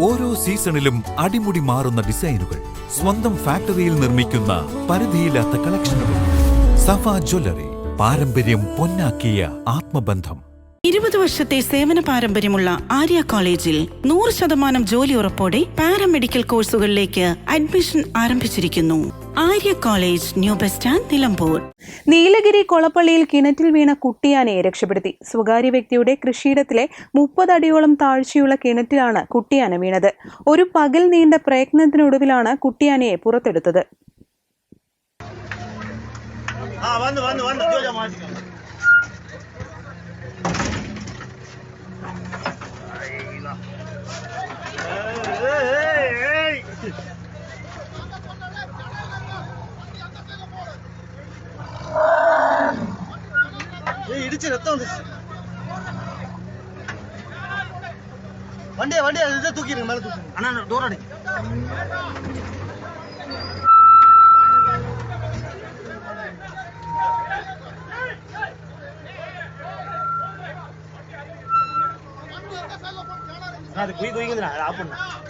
ഓരോ സീസണിലും അടിമുടി മാറുന്ന ഡിസൈനുകൾ സ്വന്തം ഫാക്ടറിയിൽ നിർമ്മിക്കുന്ന പരിധിയില്ലാത്ത കളക്ഷനുകൾ. സഫ ജ്വല്ലറി പാരമ്പര്യം പൊന്നാക്കിയ ആത്മബന്ധം. ഇരുപത് വർഷത്തെ സേവന പാരമ്പര്യമുള്ള ആര്യ കോളേജിൽ നൂറ് ശതമാനം ജോലി ഉറപ്പോടെ പാരാമെഡിക്കൽ കോഴ്സുകളിലേക്ക് അഡ്മിഷൻ ആരംഭിച്ചിരിക്കുന്നു. Arya college new bus stand Nilambur. Nilgiri കൊളപ്പള്ളിയിൽ കിണറ്റിൽ വീണ കുട്ടിയാനയെ രക്ഷപ്പെടുത്തി. സ്വകാര്യ വ്യക്തിയുടെ കൃഷിയിടത്തിലെ മുപ്പത് അടിയോളം താഴ്ചയുള്ള കിണറ്റിലാണ് കുട്ടിയാന വീണത്. ഒരു പകൽ നീണ്ട പ്രയത്നത്തിനൊടുവിലാണ് കുട്ടിയാനയെ പുറത്തെടുത്തത്. இடிச்சு ரத்தம் வந்துச்சு வண்டியை வண்டியை தூக்கிடுங்க மேலே தூக்கி அண்ணா தூரம் அடி அது குய் குயிங்குதுண்ணா அதை ஆஃப்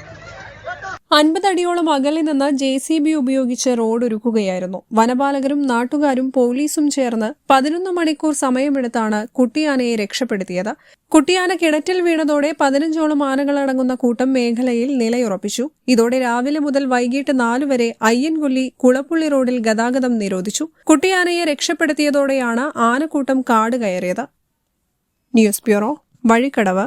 അൻപതടിയോളം അകലെ നിന്ന് ജെ സി ബി ഉപയോഗിച്ച് റോഡ് ഒരുക്കുകയായിരുന്നു. വനപാലകരും നാട്ടുകാരും പോലീസും ചേർന്ന് പതിനൊന്ന് മണിക്കൂർ സമയമെടുത്താണ് കുട്ടിയാനയെ രക്ഷപ്പെടുത്തിയത്. കുട്ടിയാന കിണറ്റിൽ വീണതോടെ പതിനഞ്ചോളം ആനകളടങ്ങുന്ന കൂട്ടം മേഖലയിൽ നിലയുറപ്പിച്ചു. ഇതോടെ രാവിലെ മുതൽ വൈകിട്ട് നാലുവരെ അയ്യൻകൊല്ലി കുളപ്പുള്ളി റോഡിൽ ഗതാഗതം നിരോധിച്ചു. കുട്ടിയാനയെ രക്ഷപ്പെടുത്തിയതോടെയാണ് ആനക്കൂട്ടം കാട് കയറിയത്. News bureau Vazhikkadavu.